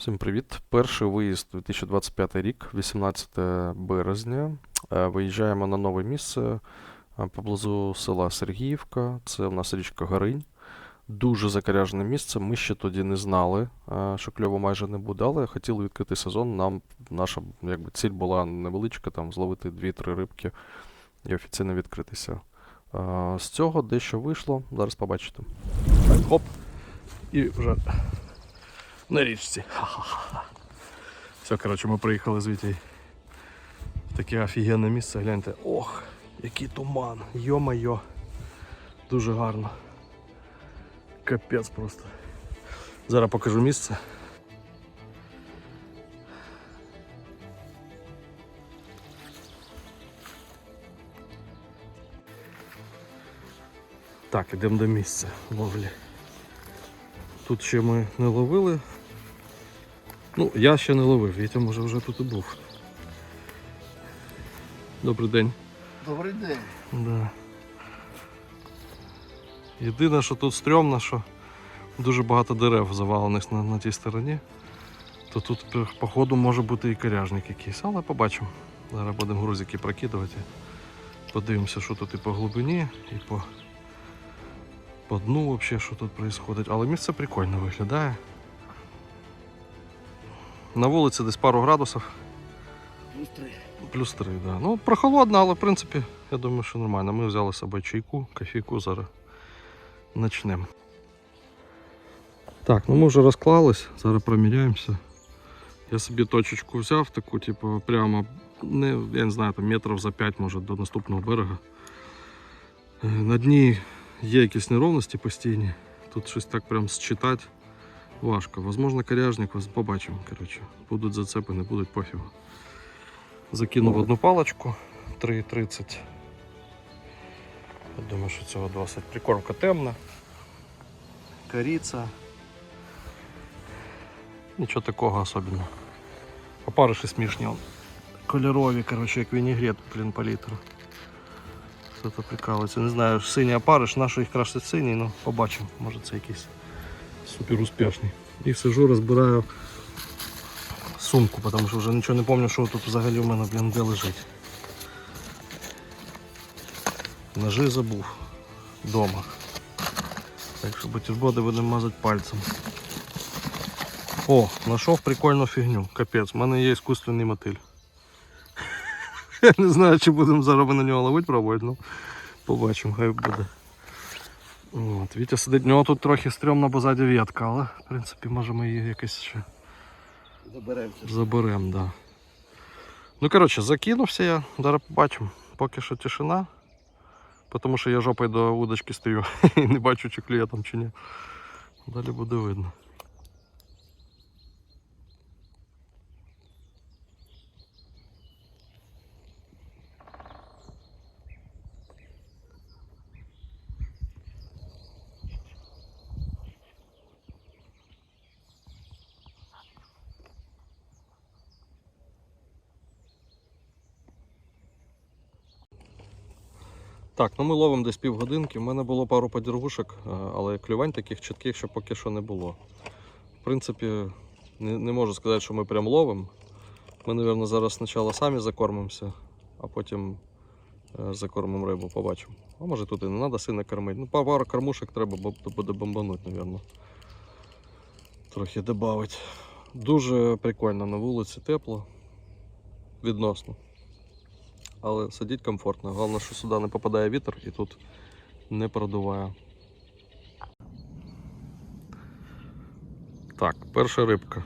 Всім привіт. Перший виїзд 2025 рік, 18 березня. Е, Виїжджаємо на нове місце е, поблизу села Сергіївка. Це у нас річка Горинь. Дуже закаряжене місце. Ми ще тоді не знали, е, що кльово майже не буде, але хотіли відкрити сезон. Нам наша якби, ціль була невеличка, там зловити 2-3 рибки і офіційно відкритися. З цього дещо вийшло. Зараз побачите. Хоп. І вже на річці. Ха-ха-ха. Все, коротше, ми приїхали з Вітєю. В таке офігенне місце, гляньте. Ох, який туман. Йо-майо. Дуже гарно. Капець просто. Зараз покажу місце. Так, ідемо до місця ловлі. Тут ще ми не ловили. Ну, я ще не ловив, Вітя може вже тут і був. Добрий день. Добрий день. Да. Єдине, що тут стрьомно, що дуже багато дерев завалених на, на тій стороні. То тут, походу, може бути і коряжник якийсь, але побачимо. Зараз будемо грузики прокидувати. Подивимося, що тут і по глибині, і по, по дну взагалі, що тут відбувається. Але місце прикольно виглядає. На вулиці десь пару градусів. Быстрый. Плюс 3, да. Ну, прохолодно, але в принципі, я думаю, що нормально. Ми взяли з собою чайку, кофійку зараз почнемо. Так, ну ми вже розклались, зараз проміряємося. Я собі точечку взяв, таку, типу, прямо, не, я не знаю, там метрів за 5 може до наступного берега. Е, На дні є якісь неровності постійні. Тут щось так прям считати важко. Возможно, коряжник, ось побачимо. Коротше. Будуть зацепи, не будуть пофігу. Закинув одну палочку 3,30. Я думаю, що цього досить. Прикормка темна. Коріця. Нічого такого особливого. Опариші смішні. Кольорові, коротше, як вінігрет, блін, по літру. Хто-то прикалується. Не знаю, синій опариш, на їх красить синій, ну побачимо. Може це якийсь супер успішний. І сижу, розбираю сумку, тому що вже нічого не пам'ятаю, що тут взагалі в мене блін, де лежить. Ножи забув вдома. Так що бутерброди будемо мазати пальцем. О, знайшов прикольну фігню. Капець, в мене є іскусственний мотиль. Я не знаю, чи будемо зараз на нього ловити пробувати, ну побачимо, хай буде. От, Вітя сидить, в нього тут трохи стрьомно, бо ззаді в'ятка, але в принципі можемо її якось ще заберемо. Заберем, да. Ну, коротше, закинувся я, зараз побачимо. Поки що тишина. Тому що я жопою до удочки стою і не бачу, чи клює там чи ні. Далі буде видно. Так, ну ми ловимо десь півгодинки. У мене було пару подіргушок, е, але клювань таких чітких ще поки що не було. В принципі, не, не можу сказати, що ми прям ловимо. Ми, мабуть, зараз спочатку самі закормимося, а потім е, закормимо рибу, побачимо. А може тут і не треба сильно кормити. Ну, пару кормушок треба буде бомбануть, мабуть. Трохи додати. Дуже прикольно на вулиці, тепло. Відносно. Але сидіть комфортно. Головне, що сюди не попадає вітер і тут не продуває. Так, перша рибка.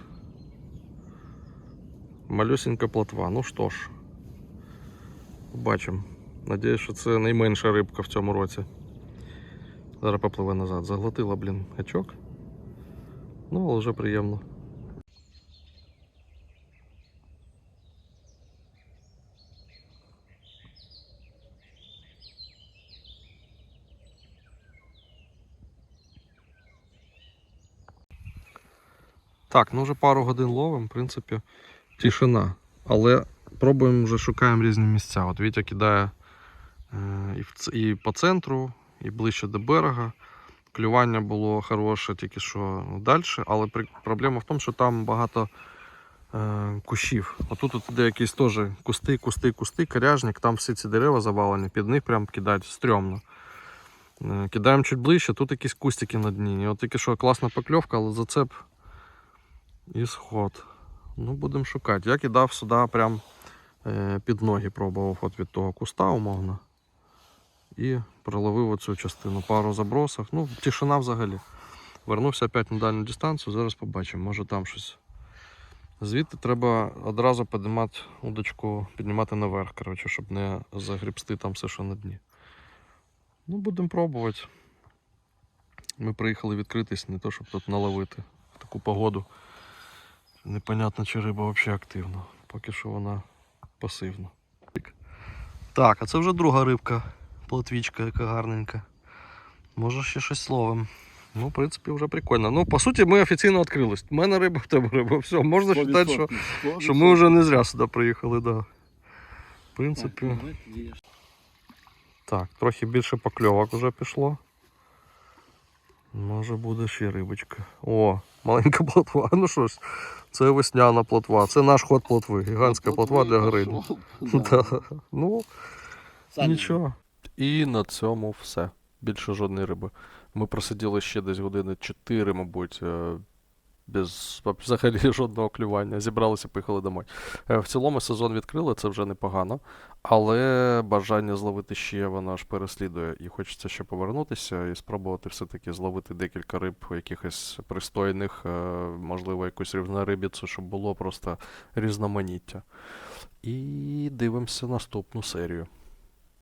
Малюсенька плотва. Ну що ж, побачимо. Надіюсь, що це найменша рибка в цьому році. Зараз попливе назад. Заглотила, блін, гачок. Ну, але вже приємно. Так, ну вже пару годин ловимо, в принципі, тишина. Але пробуємо вже шукаємо різні місця. От Вітя кидає е, і, по центру, і ближче до берега. Клювання було хороше тільки що далі, але проблема в тому, що там багато е, кущів. Отут от якісь теж кусти, кусти, кусти, коряжник, там всі ці дерева завалені, під них прям кидають стрьомно. Е, Кидаємо чуть ближче, тут якісь кустики на дні. І от тільки що класна покльовка, але зацеп і сход. Ну, будемо шукати. Я кидав сюди прям е, під ноги, пробував от від того куста, умовно. І проловив оцю частину. Пару забросів. Ну, тишина взагалі. Вернувся опять на дальню дистанцію, зараз побачимо, може там щось. Звідти треба одразу піднімати удочку, піднімати наверх, коротше, щоб не загрібсти там все, що на дні. Ну, будемо пробувати. Ми приїхали відкритись, не то, щоб тут наловити в таку погоду. Непонятно, чи риба взагалі активна. Поки що вона пасивна. Так, а це вже друга рибка, плотвічка, яка гарненька. Може ще щось словом. Ну, в принципі, вже прикольно. Ну, по суті, ми офіційно відкрились. У мене риба, в тебе риба. Все, можна вважати, що, що ми вже не зря сюди приїхали, да. В принципі. Так, трохи більше покльовок вже пішло. Може буде ще рибочка. О, маленька плотва. Ну що ж, це весняна плотва. Це наш ход плотви. Гігантська плотва для. Да. Ну, нічого. І на цьому все. Більше жодної риби. Ми просиділи ще десь години 4, мабуть, е, без взагалі жодного клювання. Зібралися, поїхали домой. Е, В цілому сезон відкрили, це вже непогано. Але бажання зловити ще воно ж переслідує. І хочеться ще повернутися і спробувати все-таки зловити декілька риб, якихось пристойних, е, можливо, якусь рівнорибіцу, щоб було просто різноманіття. І дивимося наступну серію.